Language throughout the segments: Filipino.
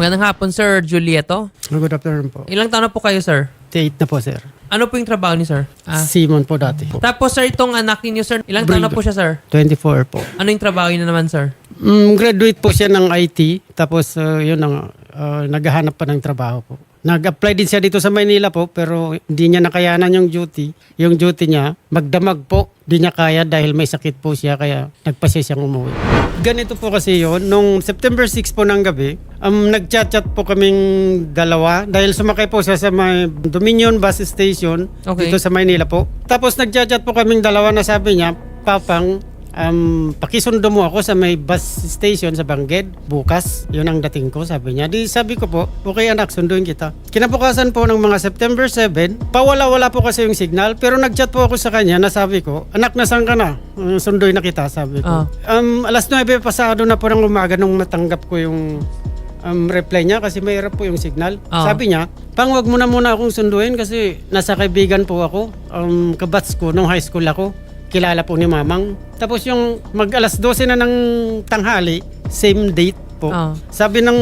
Magandang hapon, Sir Julieto. Good afternoon po. Ilang taon na po kayo, sir? Date na po, sir. Ano po yung trabaho ni sir? Ah. Simon po dati. Tapos, sir, itong anak ninyo, sir, ilang taon na po siya, sir? 24 po. Ano yung trabaho niya naman, sir? Mm, graduate po siya ng IT. Tapos, uh, yun ang, uh, naghahanap pa ng trabaho po. Nag-apply din siya dito sa Maynila po, pero hindi niya nakayanan yung duty. Yung duty niya, magdamag po. Hindi niya kaya dahil may sakit po siya, kaya nagpasya siyang umuwi. Ganito po kasi yon nung September 6 po ng gabi, um, nag-chat-chat po kaming dalawa dahil sumakay po siya sa may Dominion Bus Station Okay. dito sa Maynila po. Tapos nag-chat-chat po kaming dalawa na sabi niya, Papang, um, pakisundo mo ako sa may bus station sa Bangged bukas. Yun ang dating ko, sabi niya. Di sabi ko po, okay anak, sunduin kita. Kinabukasan po ng mga September 7, pawala-wala po kasi yung signal, pero nag-chat po ako sa kanya na sabi ko, anak, nasan ka na? Uh, sunduin na kita, sabi ko. Ah. Um, alas 9 pasado na po ng umaga nung matanggap ko yung um, reply niya kasi mahirap po yung signal. Ah. Sabi niya, pang wag mo na muna akong sunduin kasi nasa kaibigan po ako. Um, kabats ko nung high school ako. Kilala po ni Mamang. Tapos yung mag alas 12 na ng tanghali, same date po. Ah. Sabi ng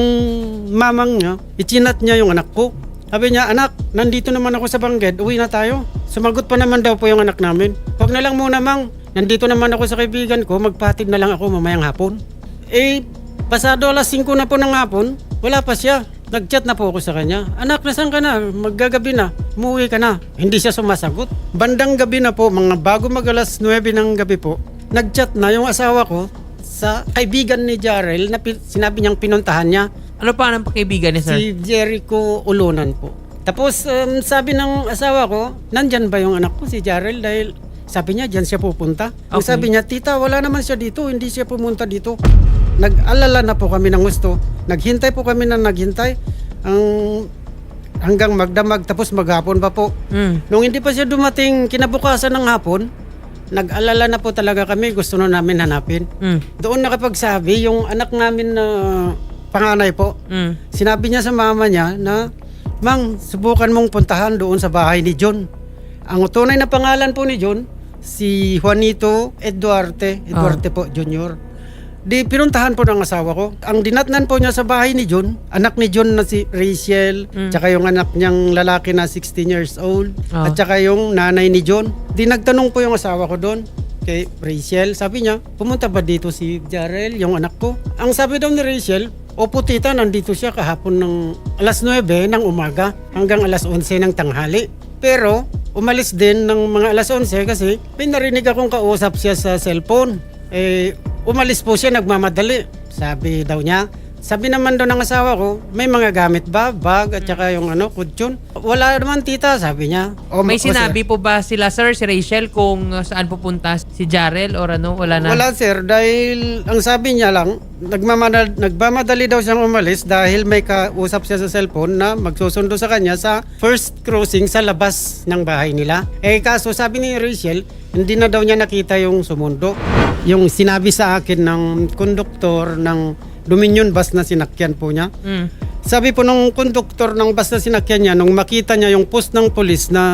mamang niya, ichinat niya yung anak ko. Sabi niya, anak, nandito naman ako sa Bangged, uwi na tayo. Sumagot pa naman daw po yung anak namin. Huwag na lang muna, mang. Nandito naman ako sa kaibigan ko, magpatid na lang ako mamayang hapon. Eh, pasado alas 5 na po ng hapon, wala pa siya. Nag-chat na po ako sa kanya. Anak, nasan ka na? Maggagabi na. Umuwi ka na. Hindi siya sumasagot. Bandang gabi na po, mga bago mag alas 9 ng gabi po, nag-chat na yung asawa ko sa kaibigan ni Jarel na sinabi niyang pinuntahan niya. Ano pa ang pagkaibigan ni sir? Si Jericho Ulunan po. Tapos um, sabi ng asawa ko, nandyan ba yung anak ko si Jarel dahil sabi niya, dyan siya pupunta. Okay. sabi niya, tita, wala naman siya dito, hindi siya pumunta dito. Nag-alala na po kami ng gusto. Naghintay po kami na naghintay. Ang hanggang magdamag tapos maghapon pa po. Mm. Nung hindi pa siya dumating kinabukasan ng hapon, nag-alala na po talaga kami, gusto na namin hanapin. Mm. Doon nakapagsabi yung anak namin na panganay po, Mm. sinabi niya sa mama niya na, Mang, subukan mong puntahan doon sa bahay ni John. Ang tunay na pangalan po ni John, si Juanito Eduarte, Eduarte po, Junior. Di pinuntahan po ng asawa ko. Ang dinatnan po niya sa bahay ni John, anak ni John na si Rachel, tsaka yung anak niyang lalaki na 16 years old, Ah. at tsaka yung nanay ni John. Di nagtanong po yung asawa ko doon kay Rachel. Sabi niya, pumunta ba dito si Jarel, yung anak ko? Ang sabi daw ni Rachel, Opo tita, nandito siya kahapon ng alas 9 ng umaga hanggang alas 11 ng tanghali. Pero umalis din ng mga alas 11 kasi may narinig akong kausap siya sa cellphone. Eh, umalis po siya nagmamadali. Sabi daw niya, sabi naman daw ng asawa ko, may mga gamit ba? Bag at saka yung ano, kutsyon. Wala naman tita, sabi niya. O, May sinabi po ba sila, sir, si Rachel, kung uh, saan pupunta si Jarel or ano? Wala na? Wala sir, dahil ang sabi niya lang, nagmamadali, nagmamadali daw siyang umalis dahil may kausap siya sa cellphone na magsusundo sa kanya sa first crossing sa labas ng bahay nila. Eh kaso sabi ni Rachel, hindi na daw niya nakita yung sumundo. Yung sinabi sa akin ng konduktor ng Dominion bus na sinakyan po niya, Mm. sabi po nung konduktor ng bus na sinakyan niya, nung makita niya yung post ng polis na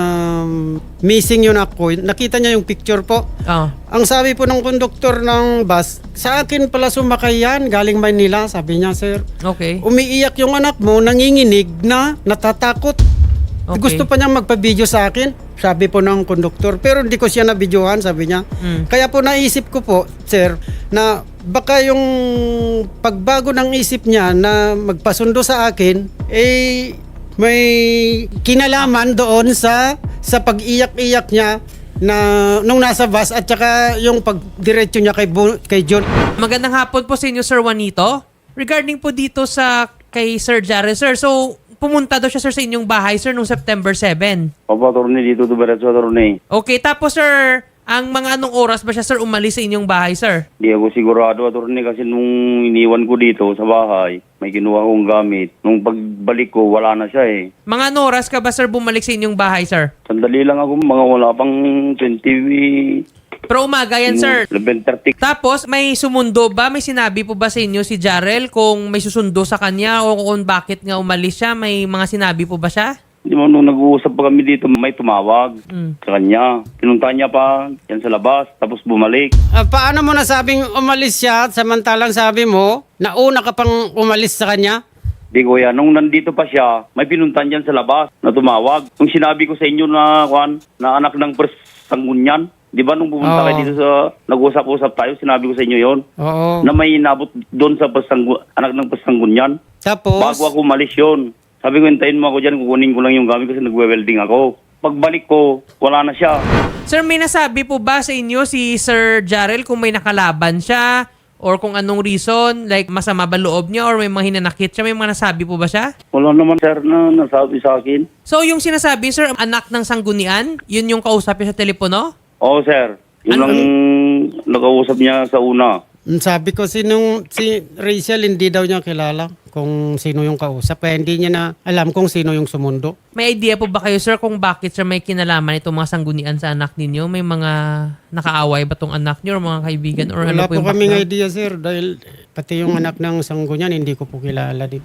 missing yun ako, nakita niya yung picture po. Oh. Ang sabi po ng konduktor ng bus, sa akin pala sumakay yan, galing Maynila, sabi niya, sir. Okay. Umiiyak yung anak mo, nanginginig na, natatakot. Okay. Gusto pa niyang magpa-video sa akin, sabi po ng konduktor. Pero hindi ko siya na-videohan, sabi niya. Mm. Kaya po naisip ko po, sir, na baka yung pagbago ng isip niya na magpasundo sa akin, eh may kinalaman doon sa sa pag-iyak-iyak niya na nung nasa bus at saka yung pagdiretso niya kay Bu- kay John. Magandang hapon po sa inyo, Sir Juanito. Regarding po dito sa kay Sir Jarel, sir. So, pumunta daw siya, sir, sa inyong bahay, sir, nung September 7. Opo, attorney, dito dumiretso, attorney. Okay, tapos, sir, ang mga anong oras ba siya, sir, umalis sa inyong bahay, sir? Di ako sigurado, attorney, kasi nung iniwan ko dito sa bahay, may kinuha kong gamit. Nung pagbalik ko, wala na siya eh. Mga anong oras ka ba, sir, bumalik sa inyong bahay, sir? Sandali lang ako, mga wala pang 20... Pero umaga yan, sir. 11.30. Tapos, may sumundo ba? May sinabi po ba sa inyo si Jarel kung may susundo sa kanya o kung bakit nga umalis siya? May mga sinabi po ba siya? Di mo, nung nag-uusap pa kami dito, may tumawag Mm. sa kanya. Pinuntahan niya pa yan sa labas, tapos bumalik. Ah, paano mo nasabing umalis siya samantalang sabi mo nauna ka pang umalis sa kanya? Di kuya, nung nandito pa siya, may pinuntan dyan sa labas na tumawag. Nung sinabi ko sa inyo na, Juan, na anak ng Persangunyan, di ba nung pumunta Oo. kayo dito sa nag-usap-usap tayo, sinabi ko sa inyo yon Oo. na may inabot doon sa Persanggu, anak ng Persangunyan. Tapos, Bago ako umalis yun. Sabi ko, hintayin mo ako dyan, kukunin ko lang yung gamit kasi nagwe-welding ako. Pagbalik ko, wala na siya. Sir, may nasabi po ba sa inyo si Sir Jarrell kung may nakalaban siya or kung anong reason, like masama ba loob niya or may mga hinanakit siya, may mga nasabi po ba siya? Wala naman, sir, na nasabi sa akin. So yung sinasabi, sir, anak ng sanggunian, yun yung kausap niya sa telepono? Oo, sir. Yun Ano- lang nakausap niya sa una. mm, sabi ko, sinong, si Rachel, hindi daw niya kilala kung sino yung kausap. Kaya hindi niya na alam kung sino yung sumundo. May idea po ba kayo, sir, kung bakit sir may kinalaman itong mga sanggunian sa anak ninyo? May mga nakaaway ba tong anak niyo or mga kaibigan? Or ano Wala po po yung kaming background? idea, sir. Dahil pati yung anak ng sanggo niyan, hindi ko po kilala din.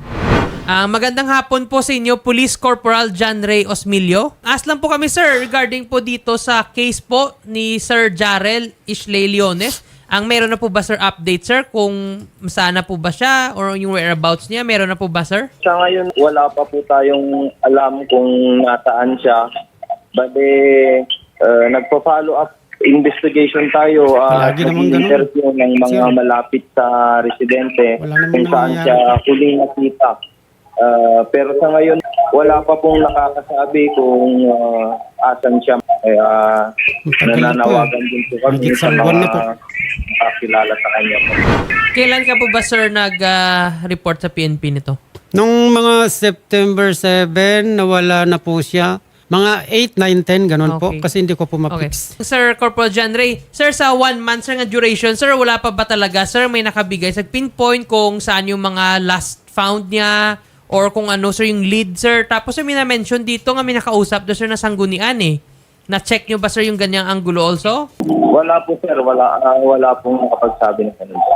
Ah, magandang hapon po sa inyo, Police Corporal John Ray Osmilio. Ask lang po kami, sir, regarding po dito sa case po ni Sir Jarrell Ishley Leones. Ang meron na po ba, sir, update, sir? Kung sana po ba siya or yung whereabouts niya, meron na po ba, sir? Sa ngayon, wala pa po tayong alam kung nasaan siya. Bale, uh, nagpa-follow up investigation tayo at ganun. interview ng mga Sir. malapit sa residente kung saan siya huling nakita. Uh, pero sa ngayon, wala pa pong nakakasabi kung uh, asan siya. Kaya Matagal na po. nananawagan din po kami sa mga po. kakilala sa kanya po. Kailan ka po ba, sir, nag-report sa PNP nito? Nung mga September 7, nawala na po siya. Mga 8, 9, 10, ganun po. Okay. Kasi hindi ko po Okay. ma-fix. Sir Corporal John Ray, sir, sa one month, sir, nga duration, sir, wala pa ba talaga, sir, may nakabigay sa pinpoint kung saan yung mga last found niya or kung ano, sir, yung lead, sir. Tapos, sir, may na-mention dito nga may nakausap do, sir, na sanggunian, eh. Na-check nyo ba, sir, yung ganyang angulo also? Wala po sir, wala, ah, wala pong nakapagsabi ng ganun po.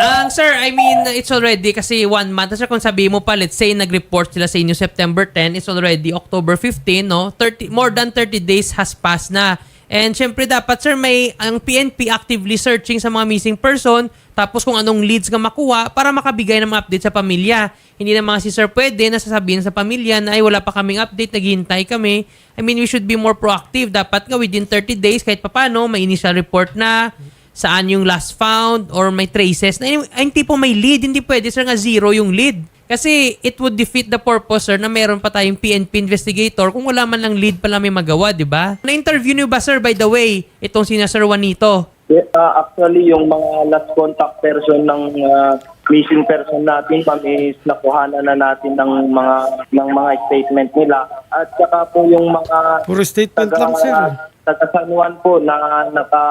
Ang sir, I mean, it's already kasi one month. Sir, kung sabi mo pa, let's say, nag-report sila sa inyo September 10, it's already October 15, no? 30, more than 30 days has passed na. And syempre dapat, sir, may ang PNP actively searching sa mga missing person, tapos kung anong leads nga makuha para makabigay ng mga update sa pamilya. Hindi na mga si sir pwede na sasabihin sa pamilya na ay wala pa kaming update, naghihintay kami. I mean, we should be more proactive. Dapat nga within 30 days, kahit papano, may initial report na, saan yung last found or may traces na ay, ay, hindi po may lead hindi pwede sir nga zero yung lead kasi it would defeat the purpose sir na meron pa tayong PNP investigator kung wala man lang lead pala may magawa di ba na-interview niyo ba sir by the way itong sina Sir Juanito Yeah, uh, actually, yung mga last contact person ng uh, missing person natin, ma'am, is nakuhanan na natin ng mga ng mga statement nila. At saka po yung mga Puro statement lang, sir. taga San Juan po na naka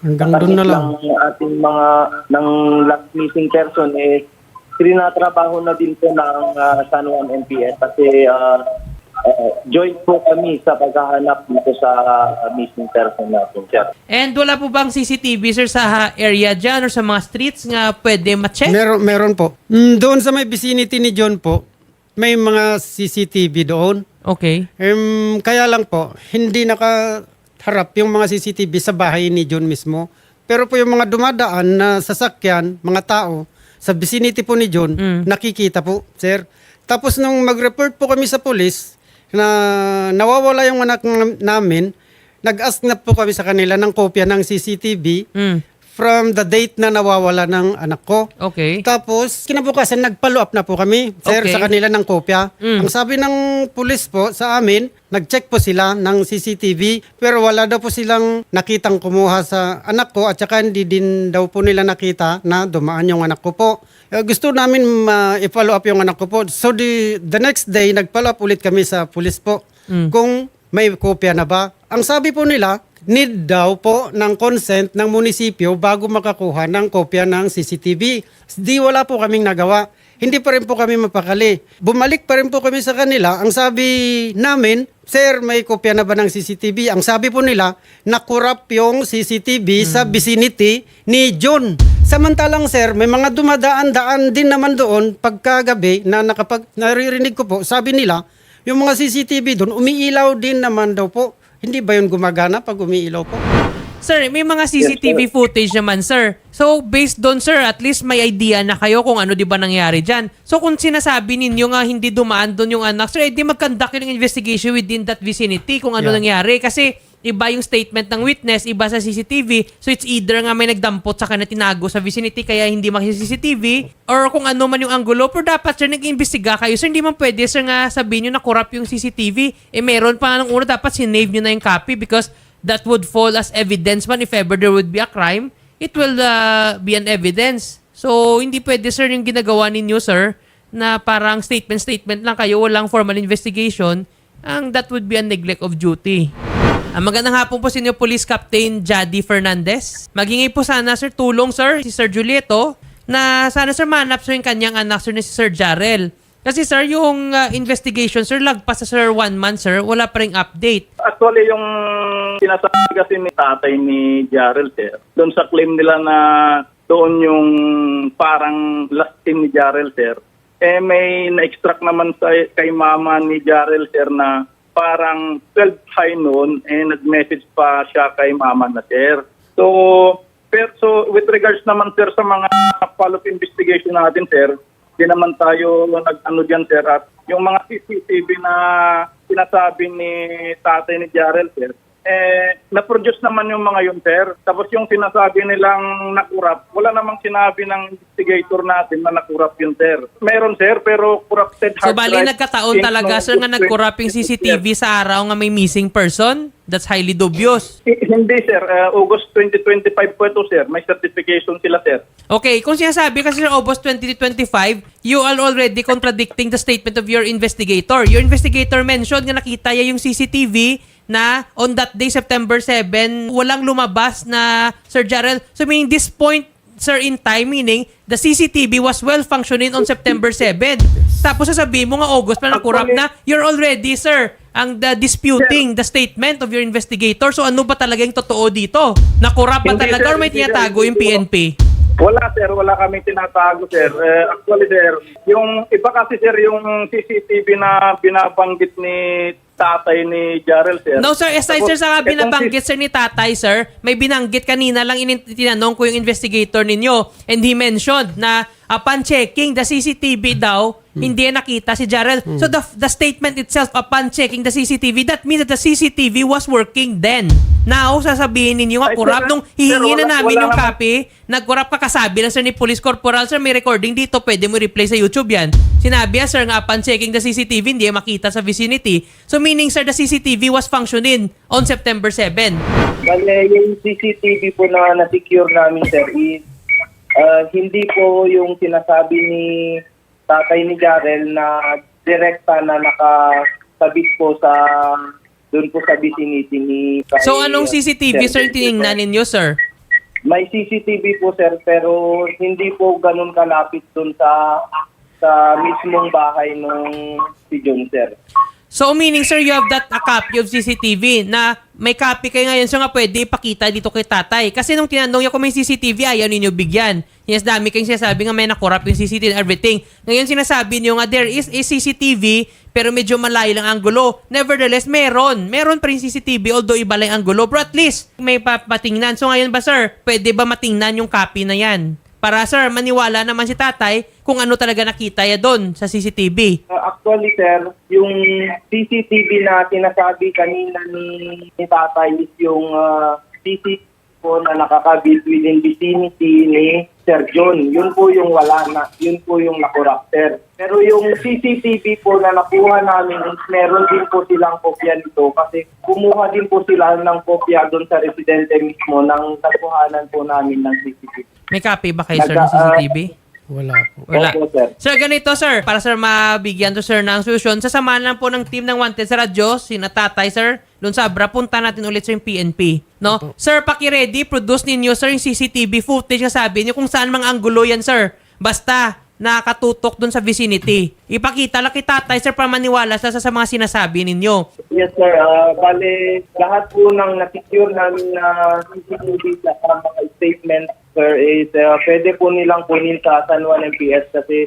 Hanggang doon na lang. ng ating mga ng last missing person is trinatrabaho na din po ng uh, San Juan MPS kasi uh, uh, joint po kami sa paghahanap dito sa uh, missing person natin, sir. and wala po bang CCTV sir sa area dyan or sa mga streets nga pwede ma-check Meron, meron po. Mm, doon sa may vicinity ni John po, may mga CCTV doon. okay Em, kaya lang po, hindi nakaharap yung mga CCTV sa bahay ni John mismo. Pero po yung mga dumadaan na sasakyan, mga tao, sa vicinity po ni John, Mm. nakikita po, sir. Tapos nung mag-report po kami sa polis na nawawala yung anak namin, nag-ask na po kami sa kanila ng kopya ng CCTV mm. from the date na nawawala ng anak ko. okay Tapos, kinabukasan, nag-follow up na po kami, sir, Okay. sa kanila ng kopya. Mm. Ang sabi ng pulis po sa amin, nag-check po sila ng CCTV, pero wala daw po silang nakitang kumuha sa anak ko at saka hindi din daw po nila nakita na dumaan yung anak ko po. Eh, gusto namin ma-follow up yung anak ko po. So, the, the next day, nag-follow up ulit kami sa pulis po Mm. kung may kopya na ba. Ang sabi po nila, need daw po ng consent ng munisipyo bago makakuha ng kopya ng CCTV. Di wala po kaming nagawa. Hindi pa rin po kami mapakali. Bumalik pa rin po kami sa kanila. Ang sabi namin, Sir, may kopya na ba ng CCTV? Ang sabi po nila, nakurap yung CCTV sa vicinity ni John. Samantalang sir, may mga dumadaan-daan din naman doon pagkagabi na nakapag naririnig ko po, sabi nila, yung mga CCTV doon, umiilaw din naman daw po. Hindi ba yun gumagana pag umiilaw po? Sir, may mga CCTV footage naman, sir. So, based doon, sir, at least may idea na kayo kung ano di ba nangyari dyan. So, kung sinasabi ninyo nga hindi dumaan doon yung anak, sir, edi mag-conduct kayo ng investigation within that vicinity kung ano Yeah. nangyari. Kasi, iba yung statement ng witness, iba sa CCTV. So, it's either nga may nagdampot sa kanya tinago sa vicinity kaya hindi makisi CCTV or kung ano man yung angulo. Pero dapat, sir, nag-imbestiga kayo. Sir, hindi man pwede, sir, nga sabihin nyo na corrupt yung CCTV. Eh, meron pa nga nung una, dapat sinave nyo na yung copy because that would fall as evidence man if ever there would be a crime. It will uh, be an evidence. So, hindi pwede, sir, yung ginagawa ninyo, sir, na parang statement-statement lang kayo, walang formal investigation, ang that would be a neglect of duty. Ang magandang hapon po sa inyo, Police Captain Jadi Fernandez. Magingay po sana, sir, tulong, sir, si Sir Julieto, na sana, sir, manap, sir, yung kanyang anak, sir, na si Sir Jarrell. Kasi, sir, yung uh, investigation, sir, lagpas sa, sir, one month, sir, wala pa rin update. Actually, yung sinasabi kasi ni tatay ni Jarrell, sir, doon sa claim nila na doon yung parang last team ni Jarrell, sir, eh may na-extract naman sa, kay mama ni Jarrell, sir, na parang 12 high noon, eh nag-message pa siya kay mama na, sir. So, pero so with regards naman, sir, sa mga follow-up investigation natin, sir, di naman tayo nag-ano dyan, sir, at yung mga CCTV na sinasabi ni tatay ni Jarrell, sir, eh, na-produce naman yung mga yun, sir. Tapos yung sinasabi nilang nakurap, wala namang sinabi ng investigator natin na nakurap yun, sir. Meron, sir, pero corrupted So, hard bali drive nagkataon talaga, sir, nga nag-corrupt yung 2020, CCTV sa araw nga may missing person? That's highly dubious. Hindi, sir. Uh, August 2025 po ito, sir. May certification sila, sir. Okay, kung sinasabi kasi sir, August 2025, you are already contradicting the statement of your investigator. Your investigator mentioned nga nakita niya yung CCTV na on that day, September 7, walang lumabas na Sir Jarrell. So meaning this point, sir, in time, meaning the CCTV was well functioning on September 7. Tapos sasabihin mo nga August pa nakurap na, you're already, sir, ang the disputing the statement of your investigator. So ano ba talaga yung totoo dito? Nakurap ba talaga or may tinatago yung PNP? Wala sir, wala kami tinatago sir. Eh, actually sir, yung iba kasi sir yung CCTV na binabanggit ni tatay ni Jarrell sir. No sir, aside sir Tapos, sa etong binabanggit sir ni tatay sir, may binanggit kanina lang in- tinanong ko yung investigator ninyo and he mentioned na upon checking the CCTV daw, hindi nakita si Jarrell. So the the statement itself upon checking the CCTV, that means that the CCTV was working then. Now, sasabihin ninyo nga, Ay, kurap sir, nung sir, hihingi na namin wala yung naman- copy, nagkurap ka kasabi lang sir ni Police Corporal, sir, may recording dito, pwede mo replay sa YouTube yan. Sinabi yan, sir, nga upon checking the CCTV, hindi makita sa vicinity. So meaning, sir, the CCTV was functioning on September 7. Bale, yung CCTV po na na-secure namin, sir, is ah, hindi po yung sinasabi ni tatay ni Jarel na direkta na nakasabit po sa doon po sa vicinity ni So anong ah, CCTV, sir, tinignan ninyo, sir? May CCTV po, sir, pero hindi po ganun kalapit doon sa sa mismong bahay nung si John, sir. So meaning, sir, you have that a copy of CCTV na may copy kayo ngayon, so nga pwede ipakita dito kay tatay. Kasi nung tinanong niya kung may CCTV, ayaw ninyo bigyan. Yes, dami kayong sinasabi nga may nakurap yung CCTV and everything. Ngayon sinasabi niyo nga there is a CCTV pero medyo malayo lang ang gulo. Nevertheless, meron. Meron pa rin CCTV although iba lang ang gulo. But at least may papatingnan. So ngayon ba sir, pwede ba matingnan yung copy na yan? Para sir, maniwala naman si tatay kung ano talaga nakita ya doon sa CCTV. Uh, actually, sir, yung CCTV na sinasabi kanina ni, ni Tatay is yung uh, CCTV po na nakakabit within vicinity ni Sir John. Yun po yung wala na, yun po yung nakurap, sir. Pero yung CCTV po na nakuha namin, meron din po silang kopya nito kasi kumuha din po sila ng kopya doon sa residente mismo ng tapuhanan po namin ng CCTV. May copy ba kayo sir ng Nagka- CCTV? Wala po. Wala. Opo, sir. Sir, ganito sir. Para sir mabigyan to sir ng solusyon. Sasamahan lang po ng team ng Wanted sa radyo, sina tatay sir. Doon sa Abra, punta natin ulit sa yung PNP. No? Sir, paki-ready, produce ninyo sir yung CCTV footage na sabi niyo kung saan mga anggulo yan sir. Basta, nakatutok doon sa vicinity. Ipakita lang kay tatay sir para maniwala sa, sa mga sinasabi ninyo. Yes, sir. Ah, bale, lahat po ng na-secure namin na CCTV sa mga statement, sir, is uh, pwede po nilang kunin sa San Juan MPS kasi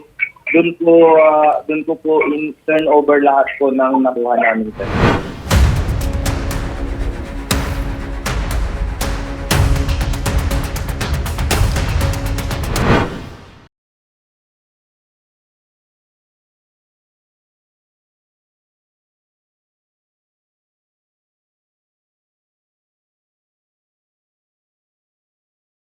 doon po, ah, doon ko po in turn over lahat po ng nakuha namin, sir.